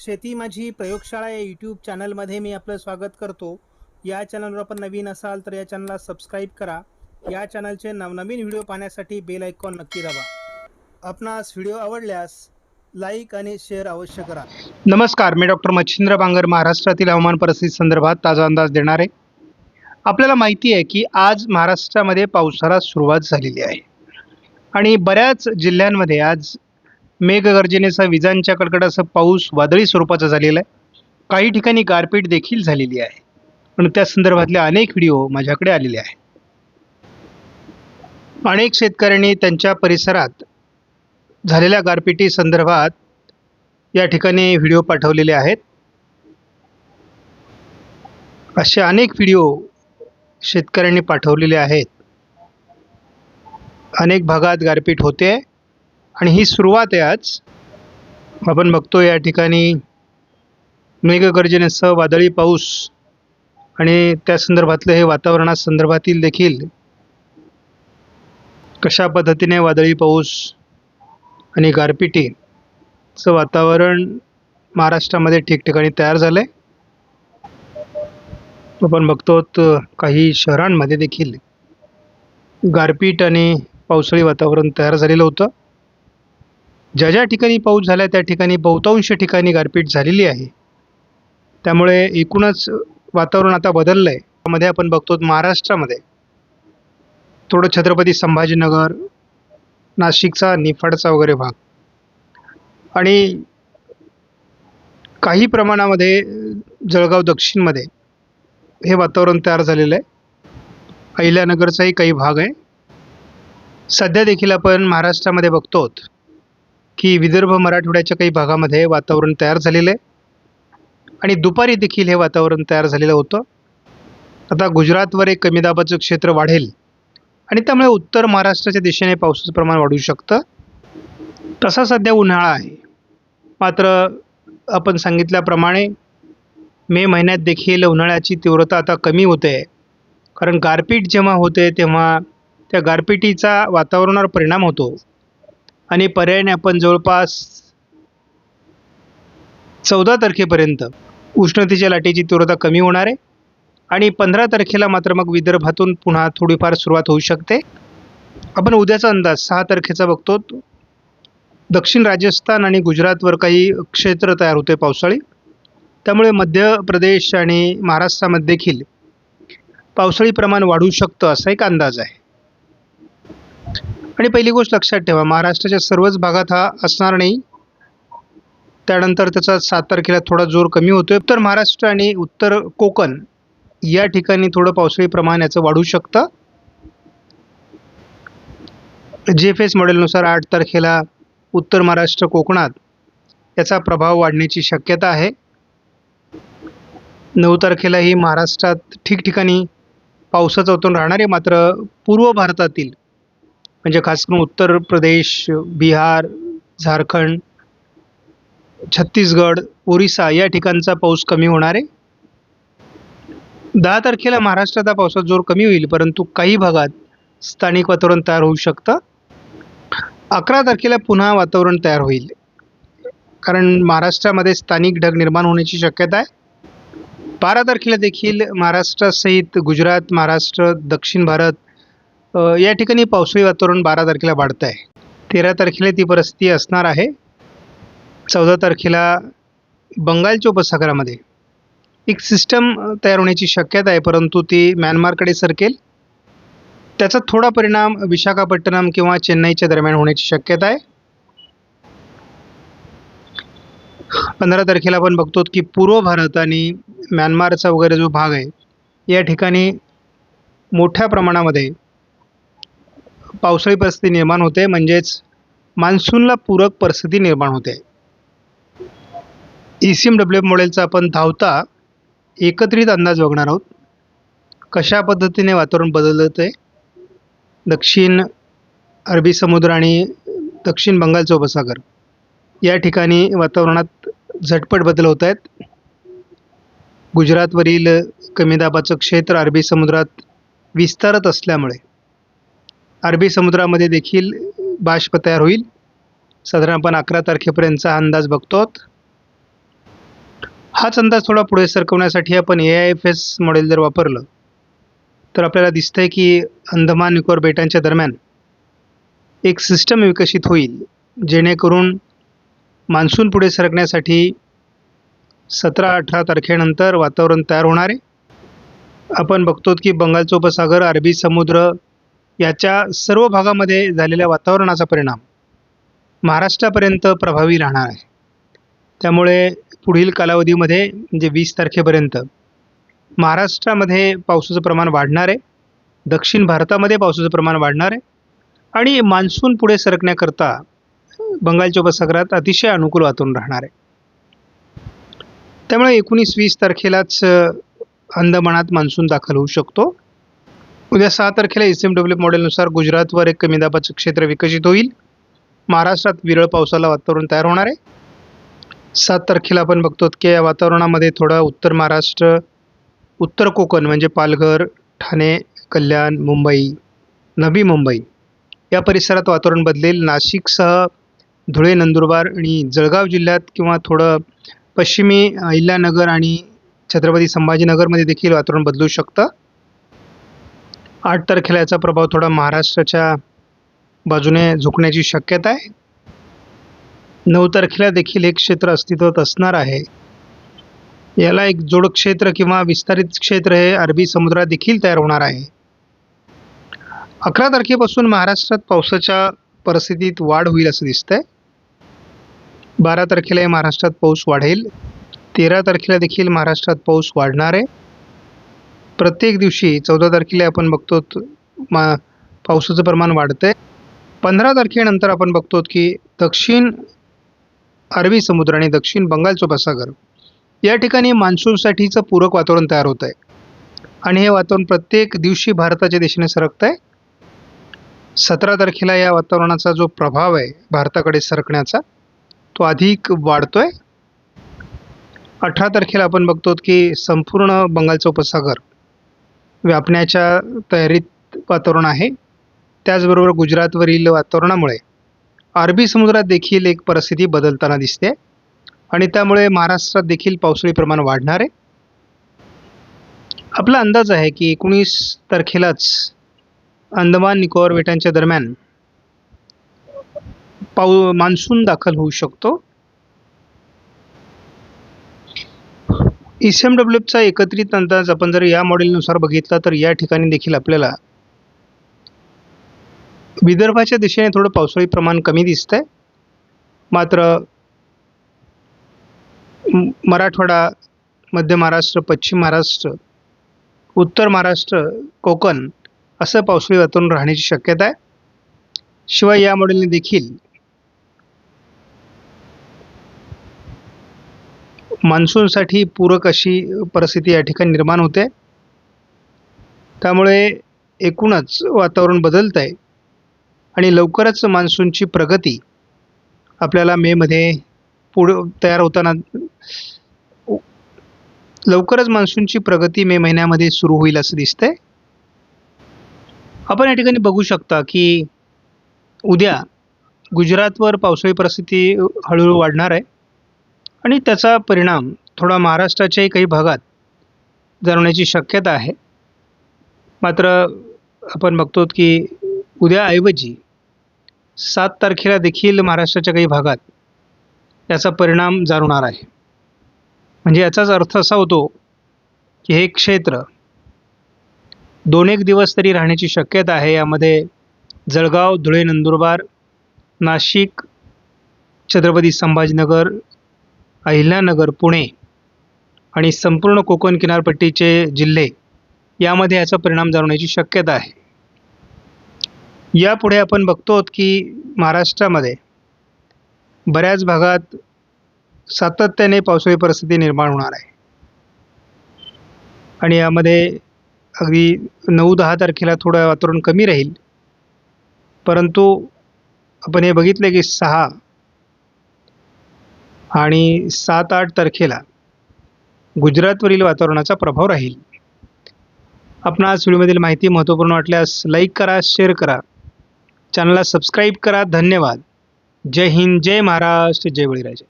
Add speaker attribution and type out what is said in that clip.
Speaker 1: शेती माझी प्रयोगशाळा या यूट्यूब चॅनलमध्ये मी आपलं स्वागत करतो. या चॅनलवर आपण नवीन असाल तर या चॅनलला सबस्क्राईब करा. या चॅनलचे नवनवीन व्हिडिओ पाहण्यासाठी बेल आयकॉन नक्की दाबा. आपणास व्हिडिओ आवडल्यास लाईक आणि शेअर अवश्य करा.
Speaker 2: नमस्कार मी डॉक्टर मच्छिंद्र बांगर महाराष्ट्रातील हवामान परिस्थिती संदर्भात ताजा अंदाज देणार. आहे आपल्याला माहिती आहे की आज महाराष्ट्रामध्ये पावसाला सुरुवात झालेली आहे. आणि बऱ्याच जिल्ह्यांमध्ये आज मेघगर्जनेसह विजांच्या कडकडासह पाऊस वादळी स्वरूपाचा झालेला आहे. काही ठिकाणी गारपीट देखील झालेली आहे. पण त्या संदर्भातले अनेक व्हिडिओ माझ्याकडे आलेले आहे अनेक शेतकऱ्यांनी त्यांच्या परिसरात झालेल्या गारपिटी संदर्भात या ठिकाणी व्हिडिओ पाठवलेले आहेत. असे अनेक व्हिडिओ शेतकऱ्यांनी पाठवलेले आहेत. अनेक भागात गारपीट होते. आणि ही सुरुवात आहे आज. आपण बघतो या ठिकाणी मेघगर्जनेसह वादळी पाऊस आणि त्या संदर्भातलं हे वातावरणासंदर्भातील देखील कशा पद्धतीने वादळी पाऊस आणि गारपिटीचं वातावरण महाराष्ट्रामध्ये ठिकठिकाणी तयार झालं आहे आपण बघतो काही शहरांमध्ये देखील गारपीट आणि पावसाळी वातावरण तयार झालेलं होतं. ज्या ज्या ठिकाणी पाऊस झाला त्या ठिकाणी बहुतांश ठिकाणी गारपीट झालेली आहे. त्यामुळे एकूणच वातावरण आता बदललं आहे त्यामध्ये आपण बघतो महाराष्ट्रामध्ये. थोडं छत्रपती संभाजीनगर नाशिकचा निफाडचा वगैरे भाग. आणि काही प्रमाणामध्ये जळगाव दक्षिणमध्ये हे वातावरण तयार झालेलं आहे. अहिल्यानगरचाही काही भाग आहे. सध्या देखील आपण महाराष्ट्रामध्ये बघतो की विदर्भ मराठवाड्याच्या काही भागामध्ये वातावरण तयार झालेलं आहे. आणि दुपारी देखील हे वातावरण तयार झालेलं होतं. आता गुजरातवर एक कमी दाबाचं क्षेत्र वाढेल. आणि त्यामुळे उत्तर महाराष्ट्राच्या दिशेने पावसाचं प्रमाण वाढू शकतं. तसा सध्या उन्हाळा आहे. मात्र आपण सांगितल्याप्रमाणे मे महिन्यात देखील उन्हाळ्याची तीव्रता आता कमी होते. कारण गारपीट जेव्हा होते तेव्हा त्या गारपिटीचा वातावरणावर परिणाम होतो. आणि पर्यायाने आपण जवळपास चौदा तारखेपर्यंत उष्णतेच्या लाटेची तीव्रता कमी होणार आहे. आणि पंधरा तारखेला मात्र मग विदर्भातून पुन्हा थोडीफार सुरुवात होऊ शकते. आपण उद्याचा अंदाज सहा तारखेचा बघतो. दक्षिण राजस्थान आणि गुजरातवर काही क्षेत्र तयार होते पावसाळी. त्यामुळे मध्य प्रदेश आणि महाराष्ट्रामध्ये देखील पावसाळी प्रमाण वाढू शकतं असा एक अंदाज आहे. आणि पहिली गोष्ट लक्षात ठेवा महाराष्ट्राच्या सर्वच भागात हा असणार नाही. त्यानंतर त्याचा सात तारखेला थोडा जोर कमी होतोय. तर महाराष्ट्र आणि उत्तर कोकण या ठिकाणी थोडं पावसाळी प्रमाण याचं वाढू शकतं. जे एफ एस मॉडेलनुसार आठ तारखेला उत्तर महाराष्ट्र कोकणात याचा प्रभाव वाढण्याची शक्यता आहे. नऊ तारखेलाही महाराष्ट्रात ठिकठिकाणी पावसाचं वातावरण राहणार आहे मात्र पूर्व भारतातील म्हणजे खास करून उत्तर प्रदेश बिहार झारखंड छत्तीसगड ओरिसा या ठिकाणचा पाऊस कमी होणार आहे. दहा तारखेला महाराष्ट्रात हा पावसाचा जोर कमी होईल परंतु काही भागात स्थानिक वातावरण तयार होऊ शकतं. अकरा तारखेला पुन्हा वातावरण तयार होईल. कारण महाराष्ट्रामध्ये स्थानिक ढग निर्माण होण्याची शक्यता आहे. बारा तारखेला देखील महाराष्ट्रासहित गुजरात महाराष्ट्र दक्षिण भारत या ठिकाणी पावसाळी वातावरण बारा तारखेला वाढतं आहे तेरा तारखेला ती परिस्थिती असणार आहे. चौदा तारखेला बंगालच्या उपसागरामध्ये एक सिस्टम तयार होण्याची शक्यता आहे परंतु ती म्यानमारकडे सरकेल. त्याचा थोडा परिणाम विशाखापट्टणम किंवा चेन्नईच्या दरम्यान होण्याची शक्यता आहे. पंधरा तारखेला आपण बघतो की पूर्व भारत आणि म्यानमारचा वगैरे जो भाग आहे या ठिकाणी मोठ्या प्रमाणामध्ये पावसाळी परिस्थिती निर्माण होते म्हणजेच मान्सूनला पूरक परिस्थिती निर्माण होते. E C M W F मॉडेलचा आपण धावता एकत्रित अंदाज बघणार आहोत. कशा पद्धतीने वातावरण बदलत? आहे दक्षिण अरबी समुद्र आणि दक्षिण बंगालचा उपसागर या ठिकाणी वातावरणात झटपट बदल होत आहेत. गुजरातवरील कमी दाबाचं क्षेत्र अरबी समुद्रात विस्तारत असल्यामुळे अरबी समुद्रामध्ये देखील बाष्प तयार होईल. साधारण आपण अकरा तारखेपर्यंतचा अंदाज बघतो आहोत हाच अंदाज थोडा पुढे सरकवण्यासाठी आपण A I F S model जर वापरलं तर आपल्याला दिसतंय की अंदमान निकोबार बेटांच्या दरम्यान एक सिस्टम विकसित होईल जेणेकरून मान्सून पुढे सरकण्यासाठी सतरा अठरा तारखेनंतर वातावरण तयार होणार आहे. आपण बघतो की बंगालचा उपसागर अरबी समुद्र याच्या सर्व भागामध्ये झालेल्या वातावरणाचा परिणाम महाराष्ट्रापर्यंत प्रभावी राहणार आहे. त्यामुळे पुढील कालावधीमध्ये म्हणजे वीस तारखेपर्यंत महाराष्ट्रामध्ये पावसाचं प्रमाण वाढणार आहे. दक्षिण भारतामध्ये पावसाचं प्रमाण वाढणार आहे. आणि मान्सून पुढे सरकण्याकरता बंगालच्या उपसागरात अतिशय अनुकूल वातावरण राहणार आहे. त्यामुळे एकोणीस वीस तारखेलाच अंदमानात मान्सून दाखल होऊ शकतो. उद्या सहा तारखेला एस एम डब्ल्यू मॉडेलनुसार गुजरातवर एक कमी दाबाचं क्षेत्र विकसित होईल. महाराष्ट्रात विरळ पावसाला वातावरण तयार होणार आहे. सात तारखेला आपण बघतो की या वातावरणामध्ये थोडा उत्तर महाराष्ट्र उत्तर कोकण म्हणजे पालघर ठाणे कल्याण मुंबई नवी मुंबई या परिसरात वातावरण बदलेल. नाशिकसह धुळे नंदुरबार आणि जळगाव जिल्ह्यात किंवा थोडं पश्चिमी अहिल्यानगर आणि छत्रपती संभाजीनगरमध्ये देखील वातावरण बदलू शकतं. आठ तारखेला याचा प्रभाव थोडा महाराष्ट्राच्या बाजूने झुकण्याची शक्यता आहे. नऊ तारखेला देखील एक क्षेत्र अस्तित्वात असणार आहे. याला एक जोड क्षेत्र किंवा विस्तारित क्षेत्र हे अरबी समुद्रात देखील तयार होणार आहे. अकरा तारखेपासून महाराष्ट्रात पावसाच्या परिस्थितीत वाढ होईल असं दिसतंय. बारा तारखेला महाराष्ट्रात पाऊस वाढेल. तेरा तारखेला देखील महाराष्ट्रात पाऊस वाढणार आहे. प्रत्येक दिवशी चौदा तारखेला आपण बघतो मा पावसाचं प्रमाण वाढतं आहे पंधरा तारखेनंतर आपण बघतो की दक्षिण अरबी समुद्र आणि दक्षिण बंगालचं उपसागर या ठिकाणी मान्सूनसाठीचं पूरक वातावरण तयार होत आहे आणि हे वातावरण प्रत्येक दिवशी भारताच्या दिशेने सरकत आहे सतरा तारखेला या वातावरणाचा जो प्रभाव आहे भारताकडे सरकण्याचा तो अधिक वाढतो आहे अठरा तारखेला आपण बघतो की संपूर्ण बंगालचा उपसागर व्यापण्याच्या तयारीत वातावरण आहे. त्याचबरोबर गुजरातवरील वातावरणामुळे अरबी समुद्रात देखील एक परिस्थिती बदलताना दिसते आणि त्यामुळे महाराष्ट्रात देखील पावसाळी प्रमाण वाढणार आहे. आपला अंदाज आहे की एकोणीस तारखेलाच अंदमान निकोबार बेटांच्या दरम्यान पाऊ मान्सून दाखल होऊ शकतो. एस एम डब्ल्यूचा एकत्रित अंदाज आपण जर या मॉडेलनुसार बघितला तर या ठिकाणी देखील आपल्याला विदर्भाच्या दिशेने थोडं पावसाळी प्रमाण कमी दिसतंय. मात्र मराठवाडा मध्य महाराष्ट्र पश्चिम महाराष्ट्र उत्तर महाराष्ट्र कोकण असं पावसाळी वातावरण राहण्याची शक्यता आहे. शिवाय या मॉडेलने देखील मान्सूनसाठी पूरक अशी परिस्थिती या ठिकाणी निर्माण होते. त्यामुळे एकूणच वातावरण बदलत आहे आणि लवकरच मान्सूनची प्रगती आपल्याला मेमध्ये पुढं तयार होताना लवकरच मान्सूनची प्रगती मे महिन्यामध्ये सुरू होईल असं दिसतंय. आपण या ठिकाणी बघू शकता की उद्या गुजरातवर पावसाळी परिस्थिती हळूहळू वाढणार आहे. आणि त्याचा परिणाम थोडा महाराष्ट्राच्याही काही भागात जाणवण्याची शक्यता आहे. मात्र आपण बघतो की उद्याऐवजी सात तारखेला देखील महाराष्ट्राच्या काही भागात याचा परिणाम जाणवणार आहे. म्हणजे याचाच अर्थ असा होतो की हे क्षेत्र दोन एक दिवस तरी राहण्याची शक्यता आहे. यामध्ये जळगाव धुळे नंदुरबार नाशिक छत्रपती संभाजीनगर अहिल्यानगर पुणे आणि संपूर्ण कोकण किनारपट्टीचे जिल्हे यामध्ये याचा परिणाम जाणवण्याची शक्यता आहे. यापुढे आपण बघतो की महाराष्ट्रामध्ये बऱ्याच भागात सातत्याने पावसाळी परिस्थिती निर्माण होणार आहे. आणि यामध्ये अगदी नऊ दहा तारखेला थोडं वातावरण कमी राहील. परंतु आपण हे बघितलं की सहा आणि सात आठ तारखेला गुजरातवरील वातावरणाचा प्रभाव राहील. आपणास व्हिडिओमधील माहिती महत्त्वपूर्ण वाटल्यास लाईक करा शेअर करा. चॅनलला सबस्क्राईब करा. धन्यवाद. जय हिंद जय महाराष्ट्र जय बळीराजा.